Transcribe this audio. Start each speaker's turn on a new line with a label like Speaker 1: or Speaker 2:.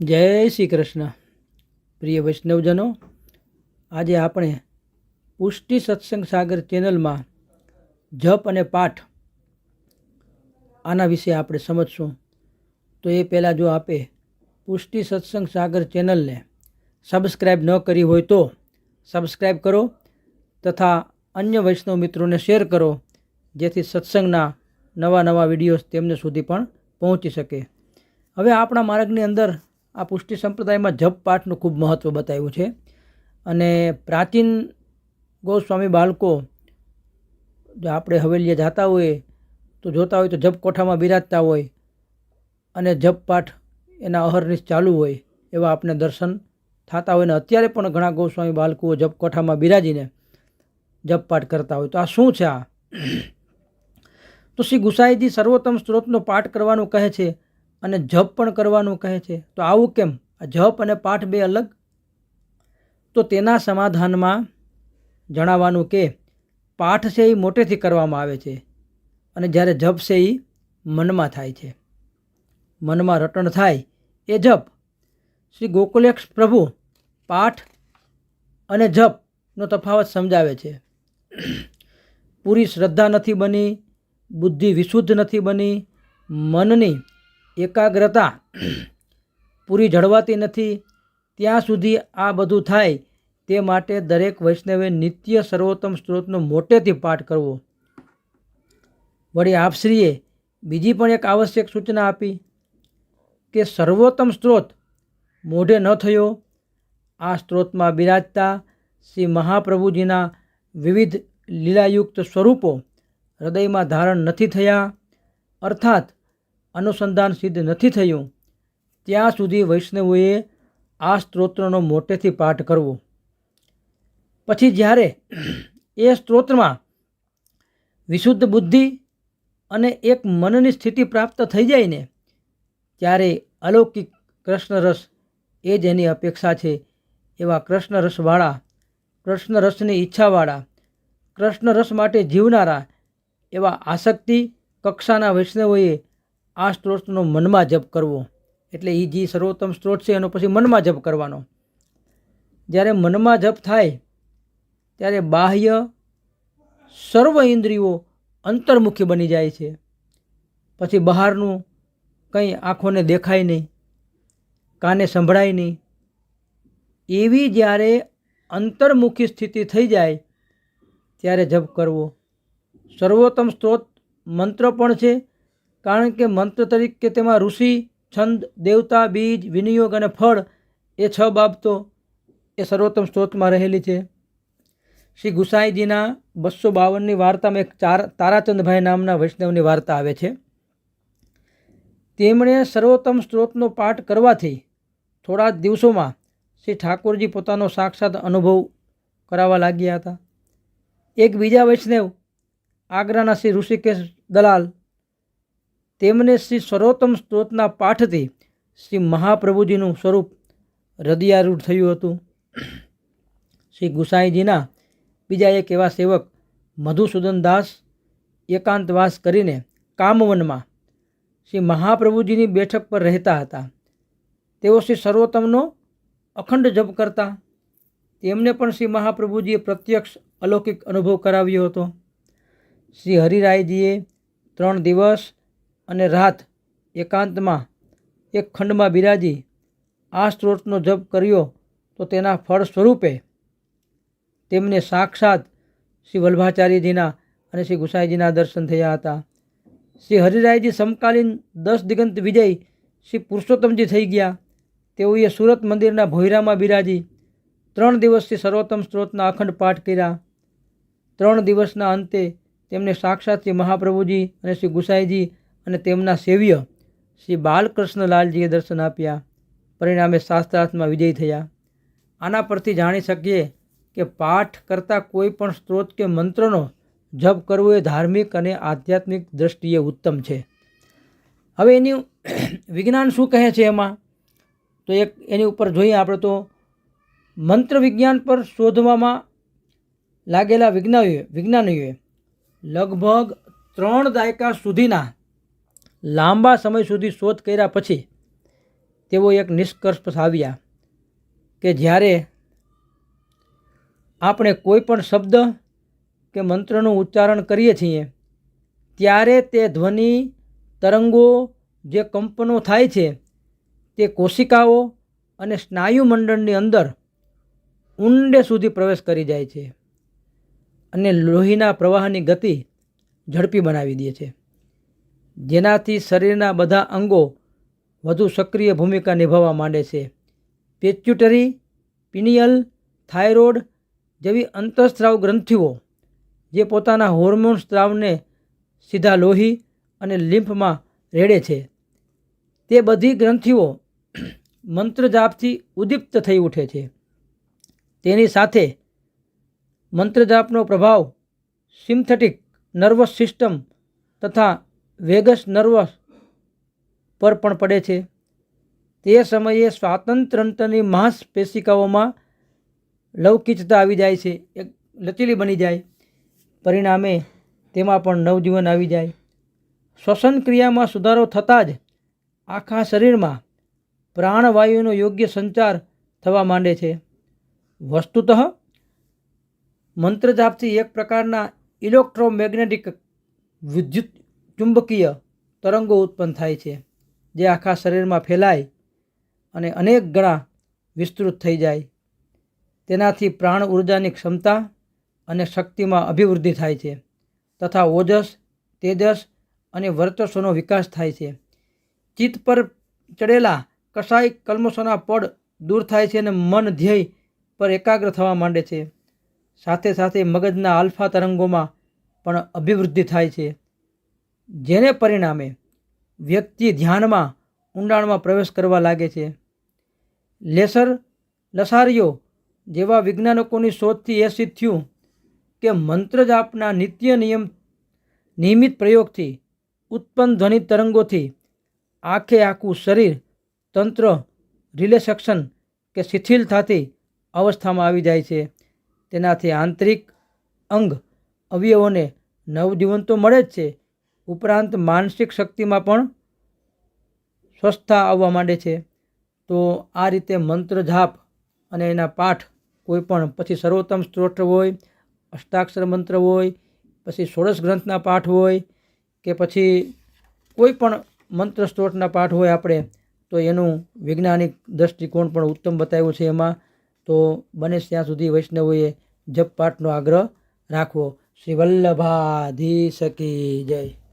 Speaker 1: જય શ્રી કૃષ્ણ. પ્રિય વૈષ્ણવજનો, આજે આપણે પુષ્ટિ સત્સંગ સાગર ચેનલમાં જપ અને પાઠ આના વિશે આપણે સમજશું. તો એ પહેલાં જો આપે પુષ્ટિ સત્સંગ સાગર ચેનલને સબસ્ક્રાઈબ ન કરી હોય તો સબસ્ક્રાઈબ કરો તથા અન્ય વૈષ્ણવ મિત્રોને શેર કરો, જેથી સત્સંગના નવા નવા વિડીયોઝ તેમને સુધી પણ પહોંચી શકે. હવે આપણા માર્ગની અંદર આ પુષ્ટિ સંપ્રદાયમાં જપ પાઠનું ખૂબ મહત્ત્વ બતાવ્યું છે. અને પ્રાચીન ગોસ્વામી બાળકો જો આપણે હવેલીએ જતા હોઈએ તો જોતા હોય તો જપ કોઠામાં બિરાજતા હોય અને જપ પાઠ એના અહરનિશ ચાલુ હોય એવા આપણે દર્શન થતા હોય. ને અત્યારે પણ ઘણા ગોસ્વામી બાળકો જપ કોઠામાં બિરાજીને જપ પાઠ કરતા હોય. તો આ શું છે આ? તો શ્રી ગુસાઈજી સર્વોત્તમ સ્ત્રોતનો પાઠ કરવાનું કહે છે. અને જપ પણ કરવાનું કહે છે. તો આવું કેમ? આ જપ અને પાઠ બે અલગ? તો તેના સમાધાનમાં જણાવવાનું કે પાઠ છે એ મોટેથી કરવામાં આવે છે અને જ્યારે જપ છે એ મનમાં થાય છે. મનમાં રટણ થાય એ જપ. શ્રી ગોકુલેક્ષ પ્રભુ પાઠ અને જપનો તફાવત સમજાવે છે. પૂરી શ્રદ્ધા નથી બની, બુદ્ધિ વિશુદ્ધ નથી બની, મનની એકાગ્રતા પૂરી જળવાતી નથી, ત્યાં સુધી આ બધું થાય તે માટે દરેક વૈષ્ણવે નિત્ય સર્વોત્તમ સ્ત્રોતનો મોટેથી પાઠ કરવો. વળી આપશ્રીએ બીજી પણ એક આવશ્યક સૂચના આપી કે સર્વોત્તમ સ્ત્રોત મોઢે ન થયો, આ સ્ત્રોતમાં બિરાજતા શ્રી મહાપ્રભુજીના વિવિધ લીલાયુક્ત સ્વરૂપો હૃદયમાં ધારણ નથી થયા, અર્થાત અનુસંધાન સિદ્ધ નથી થયું. ત્યાં સુધી વૈષ્ણવોએ આ સ્ત્રોત્રનો મોટેથી પાઠ કરવો. પછી જ્યારે એ સ્ત્રોત્રમાં વિશુદ્ધ બુદ્ધિ અને એક મનની સ્થિતિ પ્રાપ્ત થઈ જાય ને, ત્યારે અલૌકિક કૃષ્ણરસ એ જ એની અપેક્ષા છે. એવા કૃષ્ણરસવાળા, કૃષ્ણરસની ઈચ્છાવાળા, કૃષ્ણરસ માટે જીવનારા એવા આસક્તિ કક્ષાના વૈષ્ણવોએ આ સ્ત્રોતનો મનમાં જપ કરવો. એટલે એ જે સર્વોત્તમ સ્ત્રોત છે, એનો પછી મનમાં જપ કરવાનો. જ્યારે મનમાં જપ થાય, ત્યારે બાહ્ય સર્વ ઇન્દ્રિયો અંતર્મુખી બની જાય છે. પછી બહારનું કંઈ આંખોને દેખાય નહીં, કાને સંભળાય નહીં. એવી જ્યારે અંતર્મુખી સ્થિતિ થઈ જાય, ત્યારે જપ કરવો. સર્વોત્તમ સ્ત્રોત મંત્ર પણ છે કારણ કે મંત્ર તરીકે તેમાં ઋષિ, છંદ, દેવતા, બીજ, વિનિયોગ અને ફળ એ છ બાબતો એ સર્વોત્તમ સ્ત્રોતમાં રહેલી છે. શ્રી ગુસાઈજીના બસો બાવનની વાર્તામાં એક ચાર તારાચંદભાઈ નામના વૈષ્ણવની વાર્તા આવે છે. તેમણે સર્વોત્તમ સ્ત્રોતનો પાઠ કરવાથી થોડા જ દિવસોમાં શ્રી ઠાકોરજી પોતાનો સાક્ષાત અનુભવ કરાવવા લાગ્યા હતા. એક બીજા વૈષ્ણવ, આગ્રાના શ્રી ઋષિકેશ દલાલ તેમને શ્રી સર્વોત્તમ સ્ત્રોતના પાઠથી શ્રી મહાપ્રભુજીનું સ્વરૂપ હૃદયારૂઢ થયું હતું. શ્રી ગુસાઈજીના બીજા એક એવા સેવક મધુસૂદન દાસ એકાંતવાસ કરીને કામવનમાં શ્રી મહાપ્રભુજીની બેઠક પર રહેતા હતા. તેઓ શ્રી સર્વોત્તમનો અખંડ જપ કરતા. તેમને પણ શ્રી મહાપ્રભુજીએ પ્રત્યક્ષ અલૌકિક અનુભવ કરાવ્યો હતો. શ્રી હરિરાયજીએ ત્રણ દિવસ અને રાત એકાંતમાં એક ખંડમાં બિરાજી આ સ્ત્રોતનો જપ કર્યો તો તેના ફળ સ્વરૂપે તેમને સાક્ષાત શ્રી વલ્ભાચાર્યજીના અને શ્રી ગુસાઈજીના દર્શન થયા હતા. શ્રી હરિરાયજી સમકાલીન દસ દિગંત વિજય શ્રી પુરુષોત્તમજી થઈ ગયા. તેઓએ સુરત મંદિરના ભોયરામાં બિરાજી ત્રણ દિવસથી સર્વોત્તમ સ્ત્રોતના અખંડ પાઠ કર્યા. ત્રણ દિવસના અંતે તેમને સાક્ષાત શ્રી મહાપ્રભુજી અને શ્રી ગુસાઈજી અને તેમના સેવ્ય શ્રી બાલકૃષ્ણલાલજીએ દર્શન આપ્યા. પરિણામે શાસ્ત્રાર્થમાં વિજય થયા. આના પરથી જાણી શકીએ કે પાઠ કરતાં કોઈ પણ સ્ત્રોત કે મંત્રનો જપ કરવો એ ધાર્મિક અને આધ્યાત્મિક દ્રષ્ટિએ ઉત્તમ છે. હવે એની વિજ્ઞાન શું કહે છે એમાં? તો એક એની ઉપર જોઈએ આપણે તો મંત્ર વિજ્ઞાન પર શોધવામાં લાગેલા વિજ્ઞાનીઓએ વિજ્ઞાનીઓએ લગભગ ત્રણ દાયકા સુધીના લાંબા સમય સુધી શોધ કર્યા પછી તેઓ એક નિષ્કર્ષ પર આવ્યા કે જ્યારે આપણે કોઈ પણ શબ્દ કે મંત્રનું ઉચ્ચારણ કરીએ છીએ, ત્યારે તે ધ્વનિ, તરંગો, જે કંપનો થાય છે, તે કોશિકાઓ અને સ્નાયુ મંડળની અંદર ઊંડે સુધી પ્રવેશ કરી જાય છે અને લોહીના પ્રવાહની ગતિ ઝડપી બનાવી દે છે. જેનાથી શરીરના બધા અંગો વધુ સક્રિય ભૂમિકા નિભાવવા માંડે છે. પેચ્યુટરી, પિનિયલ, થાઇરોઇડ જેવી અંતઃસ્ત્રાવ ગ્રંથિઓ જે પોતાના હોર્મોન સ્ત્રાવને સીધા લોહી અને લિમ્ફમાં રેડે છે. તે બધી ગ્રંથિઓ મંત્રજાપથી ઉદ્દીપ્ત થઈ ઉઠે છે. તેની સાથે મંત્રજાપનો પ્રભાવ સિમ્થેટિક નર્વસ સિસ્ટમ તથા વેગસ નર્વસ પર પણ પડે છે. તે સમયે સ્વાતંત્રંતની માંસપેશિકાઓમાં લવકીચતા આવી જાય છે. એક લચીલી બની જાય. પરિણામે તેમાં પણ નવજીવન આવી જાય. શ્વસન ક્રિયામાં સુધારો થતાં જ આખા શરીરમાં પ્રાણવાયુનો યોગ્ય સંચાર થવા માંડે છે. વસ્તુતઃ મંત્રજાપથી એક પ્રકારના ઇલેક્ટ્રોમેગ્નેટિક વિદ્યુત ચુંબકીય તરંગો ઉત્પન્ન થાય છે, જે આખા શરીરમાં ફેલાય અને અનેક ગણા વિસ્તૃત થઈ જાય. તેનાથી પ્રાણ ઉર્જાની ક્ષમતા અને શક્તિમાં અભિવૃદ્ધિ થાય છે તથા ઓજસ, તેજસ અને વર્ચસ્વનો વિકાસ થાય છે. ચિત્ત પર ચડેલા કસાય કલ્મશોના પડ દૂર થાય છે અને મન ધ્યેય પર એકાગ્ર થવા માંડે છે. સાથે સાથે મગજના આલ્ફા તરંગોમાં પણ અભિવૃદ્ધિ થાય છે. જેને પરિણામે વ્યક્તિ ધ્યાનમાં ઊંડાણમાં પ્રવેશ કરવા લાગે છે. લેસર લસારીઓ જેવા વૈજ્ઞાનિકોની શોધથી એ સિદ્ધ થયું કે મંત્ર જાપના નિત્ય નિયમ, નિયમિત પ્રયોગથી, ઉત્પન્ન ધ્વનિ તરંગોથી, આખે આખું શરીર, તંત્ર રિલેક્સેશન કે શિથિલ થતી અવસ્થામાં આવી જાય છે. તેનાથી આંતરિક અંગ અવયવોને નવજીવન તો મળે જ છે. ઉપરાંત માનસિક શક્તિમાં પણ સ્વસ્થતા આવવા માંડે છે. તો આ રીતે મંત્ર જાપ અને એના પાઠ કોઈ પણ, પછી સર્વોત્તમ સ્ત્રોત હોય, અષ્ટાક્ષર મંત્ર હોય, પછી ષોડશ ગ્રંથના પાઠ હોય કે પછી કોઈ પણ મંત્ર સ્ત્રોતના પાઠ હોય આપણે, તો એનું વૈજ્ઞાનિક દૃષ્ટિકોણ પણ ઉત્તમ બતાવ્યું છે એમાં. તો બને ત્યાં સુધી વૈષ્ણવોએ જપ પાઠનો આગ્રહ રાખવો. શ્રી વલ્લભાધી કી જય.